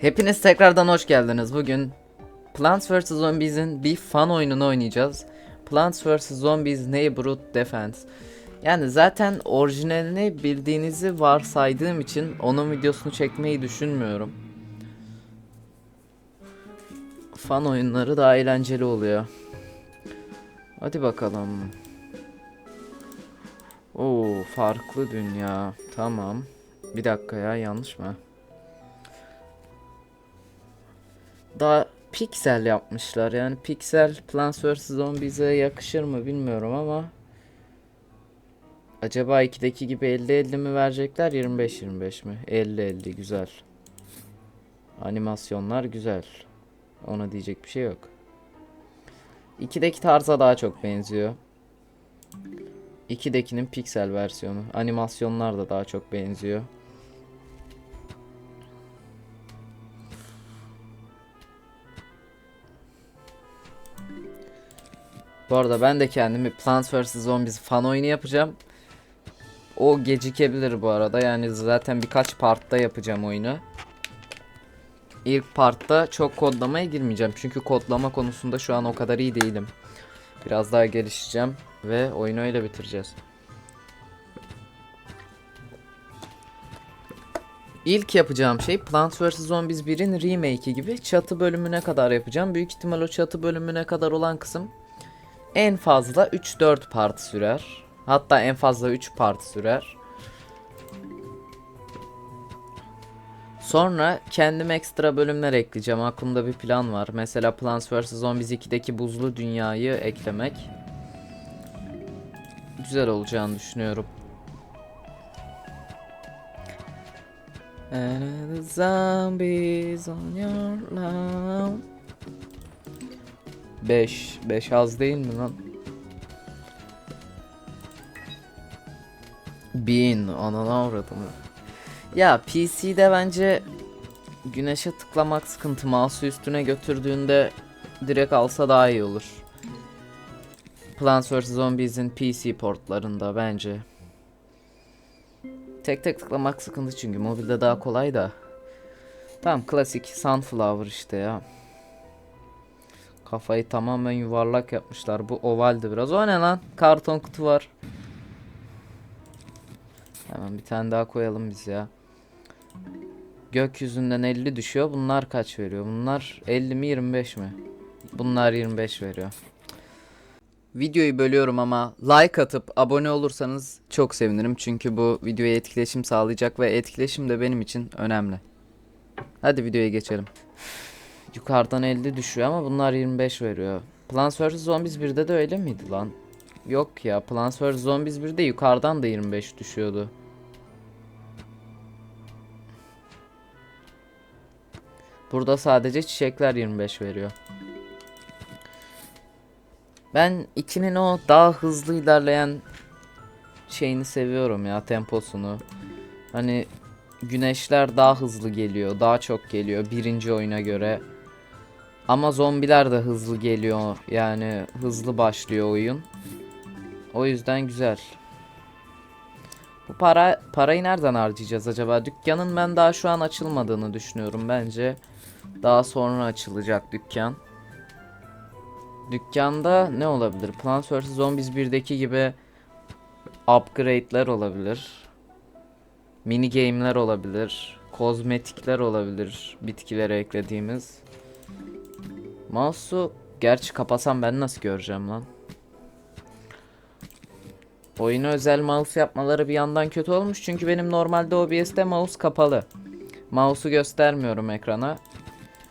Hepiniz tekrardan hoş geldiniz. Bugün Plants vs Zombies'in bir fan oyununu oynayacağız. Plants vs Zombies Neighborhood Defense. Yani zaten orijinalini bildiğinizi varsaydığım için onun videosunu çekmeyi düşünmüyorum. Fan oyunları daha eğlenceli oluyor. Hadi bakalım. Oo farklı dünya. Tamam. Bir dakika ya yanlış mı? Daha piksel yapmışlar. Yani piksel Plants vs Zombies'e yakışır mı bilmiyorum ama Acaba 2'deki gibi 50-50 mi verecekler 25-25 mi? 50-50 güzel. Animasyonlar güzel. Ona diyecek bir şey yok. 2'deki tarza daha çok benziyor. 2'dekinin piksel versiyonu. Animasyonlar da daha çok benziyor. Bu arada ben de kendimi Plants vs Zombies fan oyunu yapacağım. O gecikebilir bu arada. Yani zaten birkaç partta yapacağım oyunu. İlk partta çok kodlamaya girmeyeceğim. Çünkü kodlama konusunda şu an o kadar iyi değilim. Biraz daha gelişeceğim ve oyunu öyle bitireceğiz. İlk yapacağım şey Plants vs Zombies 1'in remake'i gibi çatı bölümüne kadar yapacağım. Büyük ihtimal o çatı bölümüne kadar olan kısım en fazla 3-4 part sürer. Hatta en fazla 3 part sürer. Sonra kendim ekstra bölümler ekleyeceğim. Aklımda bir plan var. Mesela Plants vs Zombies 2'deki buzlu dünyayı eklemek. Güzel olacağını düşünüyorum. And the zombies on your lawn. 5. 5 az değil mi lan? Bin anana avradım. Ya PC'de bence güneşe tıklamak sıkıntı. Mouse'u üstüne götürdüğünde direkt alsa daha iyi olur. Plants vs Zombies'in PC portlarında bence. Tek tek tıklamak sıkıntı çünkü mobilde daha kolay da. Tamam klasik Sunflower işte ya. Kafayı tamamen yuvarlak yapmışlar. Bu ovaldi biraz. O ne lan? Karton kutu var. Hemen bir tane daha koyalım biz ya. Gökyüzünden 50 düşüyor. Bunlar kaç veriyor? Bunlar 50 mi 25 mi? Bunlar 25 veriyor. Videoyu bölüyorum ama like atıp abone olursanız çok sevinirim. Çünkü bu videoya etkileşim sağlayacak ve etkileşim de benim için önemli. Hadi videoya geçelim. Yukarıdan 50 düşüyor ama bunlar 25 veriyor. Plants vs Zombies 1'de de öyle miydi lan? Yok ya Plants vs Zombies 1'de yukarıdan da 25 düşüyordu. Burada sadece çiçekler 25 veriyor. Ben 2'nin o daha hızlı ilerleyen şeyini seviyorum ya temposunu. Hani güneşler daha hızlı geliyor, daha çok geliyor birinci oyuna göre. Ama zombiler de hızlı geliyor. Yani hızlı başlıyor oyun. O yüzden güzel. Bu para parayı nereden harcayacağız acaba? Dükkanın ben daha şu an açılmadığını düşünüyorum bence. Daha sonra açılacak dükkan. Dükkanda ne olabilir? Plants vs Zombies 1'deki gibi upgrade'ler olabilir. Mini game'ler olabilir. Kozmetikler olabilir. Bitkilere eklediğimiz. Mouse'u gerçi kapasam ben nasıl göreceğim lan? Oyuna özel mouse yapmaları bir yandan kötü olmuş çünkü benim normalde OBS'te mouse kapalı. Mouse'u göstermiyorum ekrana.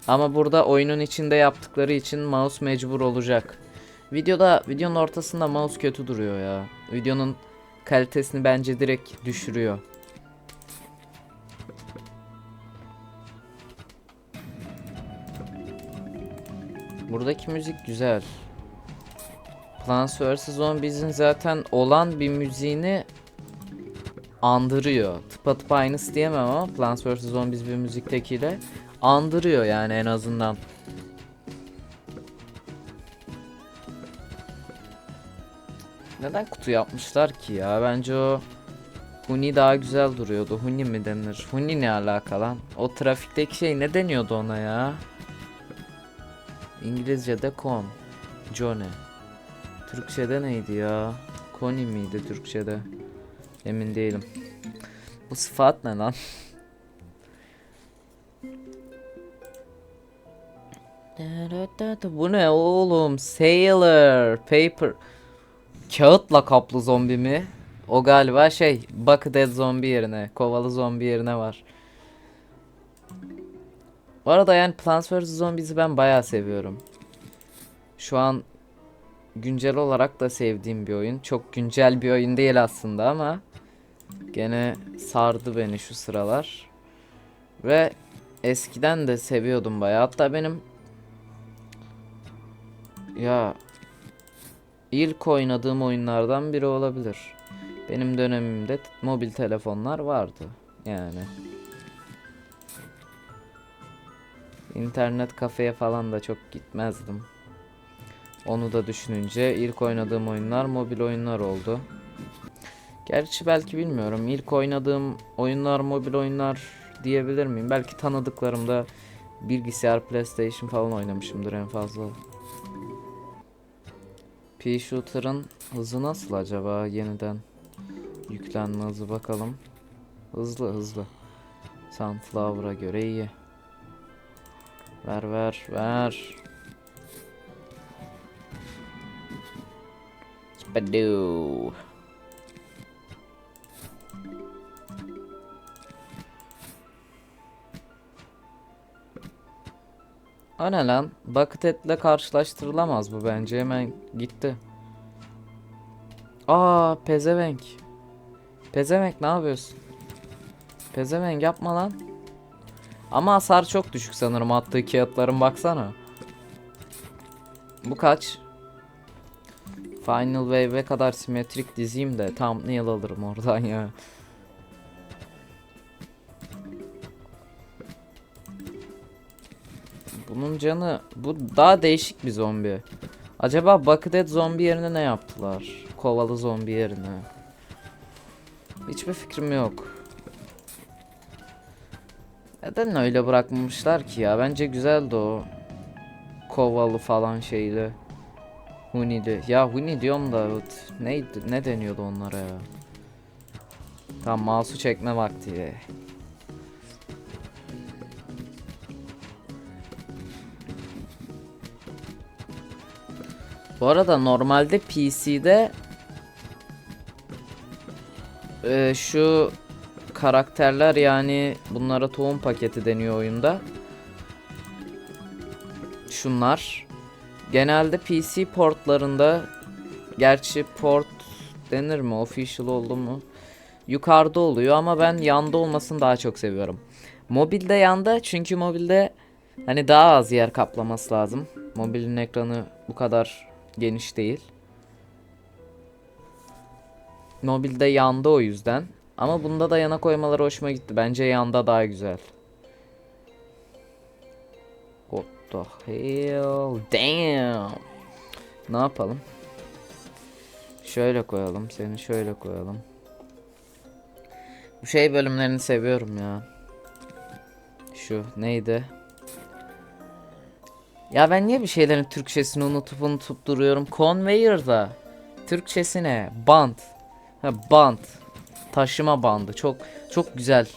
Ama burada oyunun içinde yaptıkları için mouse mecbur olacak. Videoda videonun ortasında mouse kötü duruyor ya. Videonun kalitesini bence direkt düşürüyor. Buradaki müzik güzel. Plants vs Zombies'in zaten olan bir müziğini andırıyor. Tıpatıp aynısı diyemem ama Plants vs Zombies bir müziktekiyle andırıyor yani en azından. Neden kutu yapmışlar ki ya? Bence o Huni daha güzel duruyordu. Huni mi denir? Huni ne alaka lan? O trafikteki şey ne deniyordu ona ya? İngilizce'de con. Johnny. Türkçe'de neydi ya? Koni miydi Türkçe'de? Emin değilim. Bu sıfat ne lan? Bu ne oğlum? Sailor, paper. Kağıtla kaplı zombi mi? O galiba şey, Buckethead zombi yerine, kovalı zombi yerine var. Bu arada yani Plants vs Zombies'i ben bayağı seviyorum. Şu an güncel olarak da sevdiğim bir oyun. Çok güncel bir oyun değil aslında ama gene sardı beni şu sıralar. Ve eskiden de seviyordum bayağı. Hatta benim ya ilk oynadığım oyunlardan biri olabilir. Benim dönemimde mobil telefonlar vardı yani. İnternet kafeye falan da çok gitmezdim. Onu da düşününce ilk oynadığım oyunlar mobil oyunlar oldu. Gerçi belki bilmiyorum. İlk oynadığım oyunlar mobil oyunlar diyebilir miyim? Belki tanıdıklarımda bilgisayar, PlayStation falan oynamışımdır en fazla. P-Shooter'ın hızı nasıl acaba yeniden? Yüklenme hızı bakalım. Hızlı hızlı. Sunflower'a göre iyi. Ver ver ver. Spadoo. O ne lan? Buckethead'le karşılaştırılamaz bu bence. Hemen gitti. Aa pezevenk. Pezevenk ne yapıyorsun? Pezevenk yapma lan. Ama hasar çok düşük sanırım attığı kağıtların baksana. Bu kaç? Final Wave'e kadar simetrik dizeyim de thumbnail alırım oradan ya. Bunun canı bu daha değişik bir zombi. Acaba Buckethead zombi yerine ne yaptılar? Kovalı zombi yerine. Hiçbir fikrim yok. Neden öyle bırakmamışlar ki ya? Bence güzeldi o. Kovalı falan şeyli. Huni'di. Ya Huni diyorum da neydi ne deniyordu onlara ya? Tamam mouse'u çekme vakti. Bu arada normalde PC'de e, şu karakterler yani bunlara tohum paketi deniyor oyunda. Şunlar genelde PC portlarında gerçi port denir mi official oldu mu yukarıda oluyor ama ben yanda olmasını daha çok seviyorum. Mobilde yanda çünkü mobilde hani daha az yer kaplaması lazım. Mobilin ekranı bu kadar geniş değil. Mobilde yanda o yüzden. Ama bunda da yana koymaları hoşuma gitti. Bence yanda daha güzel. What the hell? Damn. Ne yapalım? Şöyle koyalım. Seni şöyle koyalım. Bu şey bölümlerini seviyorum ya. Şu neydi? Ya ben niye bir şeylerin Türkçesini unutup unutup duruyorum? Conveyor'da. Türkçesi ne? Band. Ha band. Taşıma bandı. Çok çok güzel.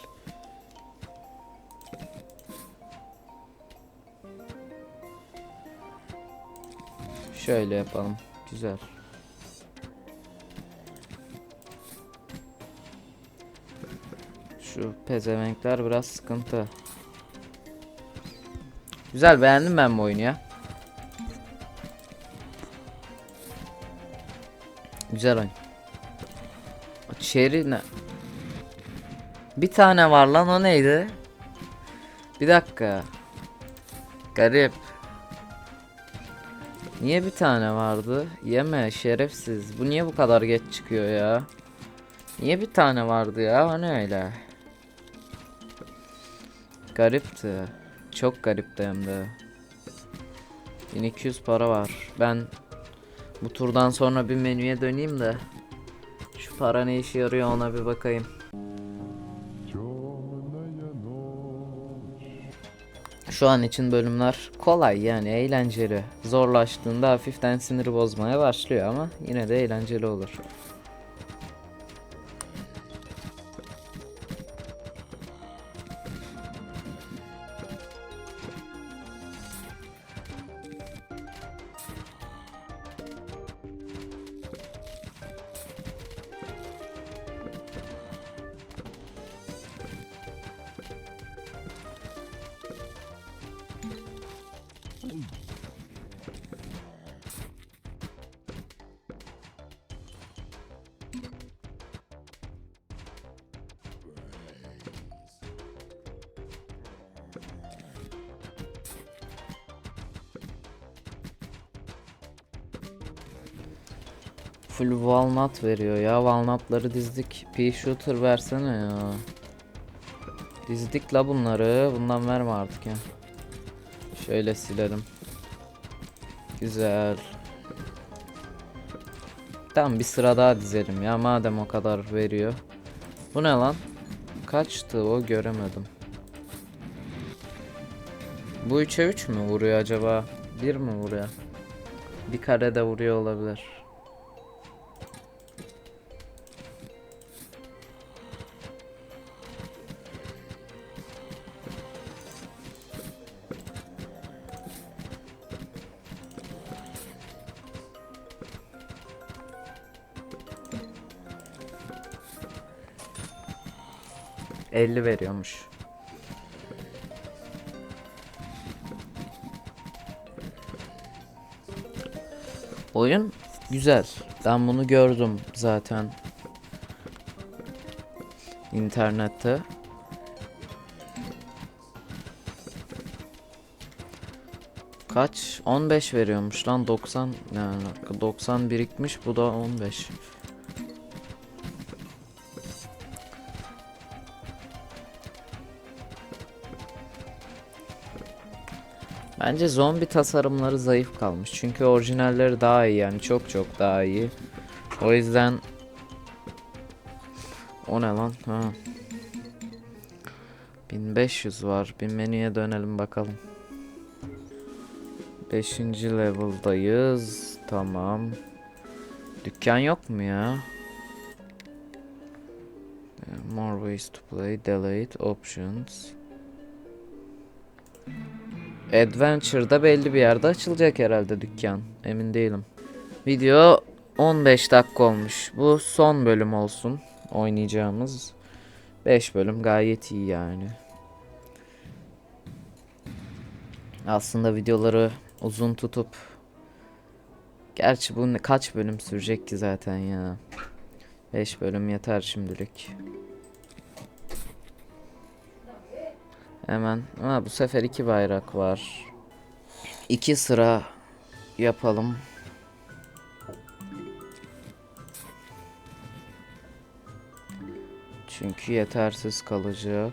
Şöyle yapalım. Güzel. Şu pezevenkler biraz sıkıntı. Güzel beğendim ben bu oyunu ya. Güzel oyun. Cherry ne? Bir tane var lan o neydi? Bir dakika. Garip. Niye bir tane vardı? Yeme şerefsiz. Bu niye bu kadar geç çıkıyor ya? Niye bir tane vardı ya? O ne öyle? Garipti. Çok garipti hem de. 1200 para var. Ben bu turdan sonra bir menüye döneyim de şu para ne işe yarıyor ona bir bakayım. Şu an için bölümler kolay yani eğlenceli. Zorlaştığında hafiften siniri bozmaya başlıyor ama yine de eğlenceli olur. Full walnut veriyor ya. Walnutları dizdik. Pea shooter versene ya. Dizdik la bunları. Bundan verme artık ya. Şöyle silelim. Güzel. Tamam bir sıra daha dizelim ya madem o kadar veriyor. Bu ne lan? Kaçtı o göremedim. Bu 3'e 3 mü vuruyor acaba? 1 mi vuruyor? Bir karede vuruyor olabilir. ...50 veriyormuş. Oyun güzel. Ben bunu gördüm zaten. İnternette. Kaç? 15 veriyormuş lan 90 yani 90 birikmiş bu da 15. Bence zombi tasarımları zayıf kalmış. Çünkü orijinalleri daha iyi yani çok çok daha iyi. O yüzden o ne lan? Ha. 1500 var. Bir menüye dönelim bakalım. 5. level'dayız. Tamam. Dükkan yok mu ya? More ways to play. Delete options. Adventure'da belli bir yerde açılacak herhalde dükkan. Emin değilim. Video 15 dakika olmuş. Bu son bölüm olsun. Oynayacağımız 5 bölüm gayet iyi yani. Aslında videoları uzun tutup Gerçi bu kaç bölüm sürecek ki zaten ya. 5 bölüm yeter şimdilik. Hemen. Ha, bu sefer iki bayrak var. İki sıra yapalım. Çünkü yetersiz kalacak.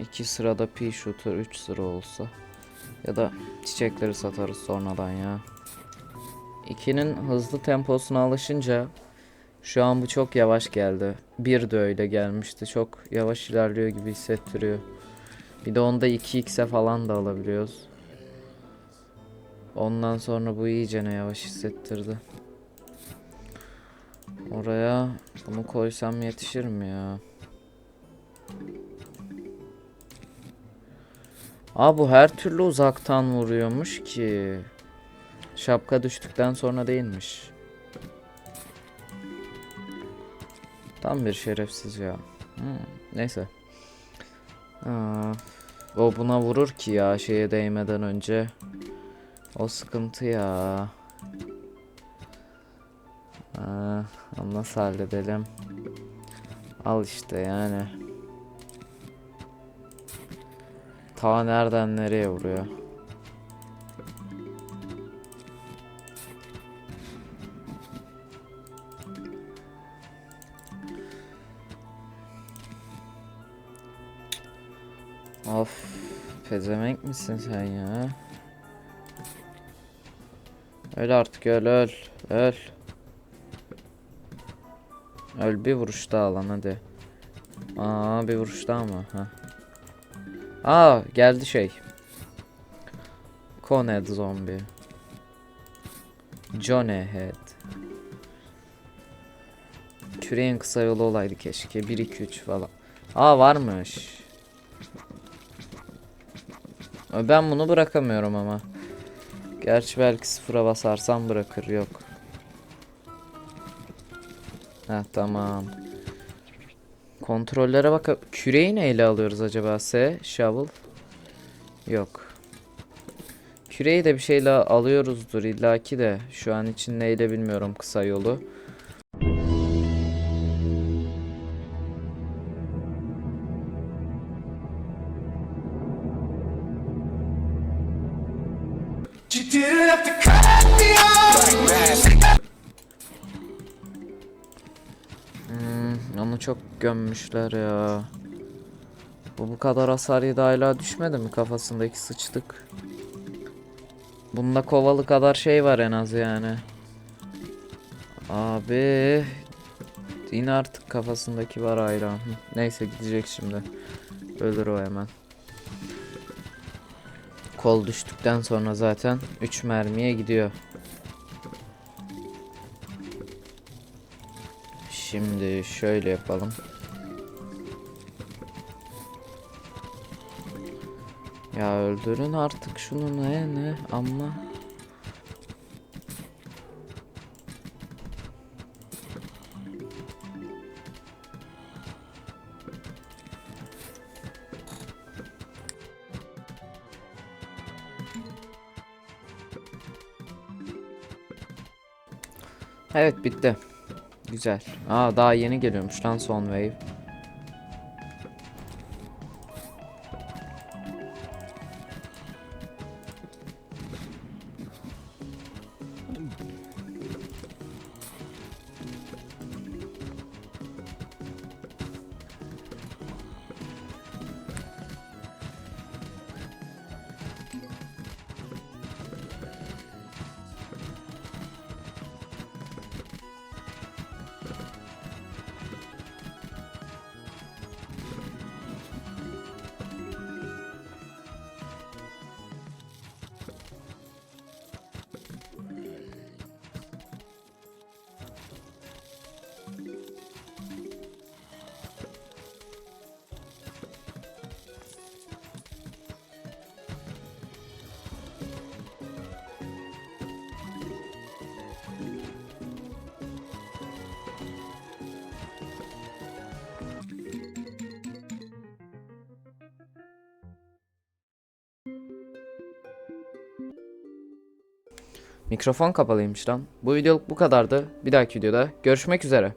İki sırada pea shooter, üç sıra olsa. Ya da çiçekleri satarız sonradan ya. İkinin hızlı temposuna alışınca şu an bu çok yavaş geldi. Bir de öyle gelmişti. Çok yavaş ilerliyor gibi hissettiriyor. Bir de onda 2x'e falan da alabiliyoruz. Ondan sonra bu iyice ne yavaş hissettirdi. Oraya bunu koysam yetişir mi ya? Aa bu her türlü uzaktan vuruyormuş ki. Şapka düştükten sonra değilmiş. Tam bir şerefsiz ya. Hmm, neyse. Aa, o buna vurur ki ya şeye değmeden önce. O sıkıntı ya. Aa, onu nasıl halledelim? Al işte yani. Ta nereden nereye vuruyor? Pezevenk misin sen ya? Öl artık öl öl öl. Öl bir vuruş daha lan hadi. Aa bir vuruş daha mı? Ha. Aa geldi şey. Conehead zombi. Johnny. Küreğin kısa yolu olaydı keşke. 1 2 3 falan. Aa varmış. Ben bunu bırakamıyorum ama. Gerçi belki sıfıra basarsam bırakır yok. Ha tamam. Kontrollere bak. Küreği neyle alıyoruz acaba? S, shovel. Yok. Küreği de bir şeyle alıyoruzdur illaki de. Şu an için neyle bilmiyorum kısa yolu. Onu çok gömmüşler ya. Bu bu kadar hasar yedi hala düşmedi mi kafasındaki sıçtık. Bunda kovalı kadar şey var en az yani. Abi. Yine artık kafasındaki var. Hı, Neyse gidecek şimdi. Ölür o hemen. Kol düştükten sonra zaten 3 mermiye gidiyor. Şimdi şöyle yapalım. Ya öldürün artık şunu ne ne ama Evet bitti. Güzel. Aa daha yeni geliyormuş lan son wave. Mikrofon kapalıymış lan. Bu videoluk bu kadardı. Bir dahaki videoda görüşmek üzere.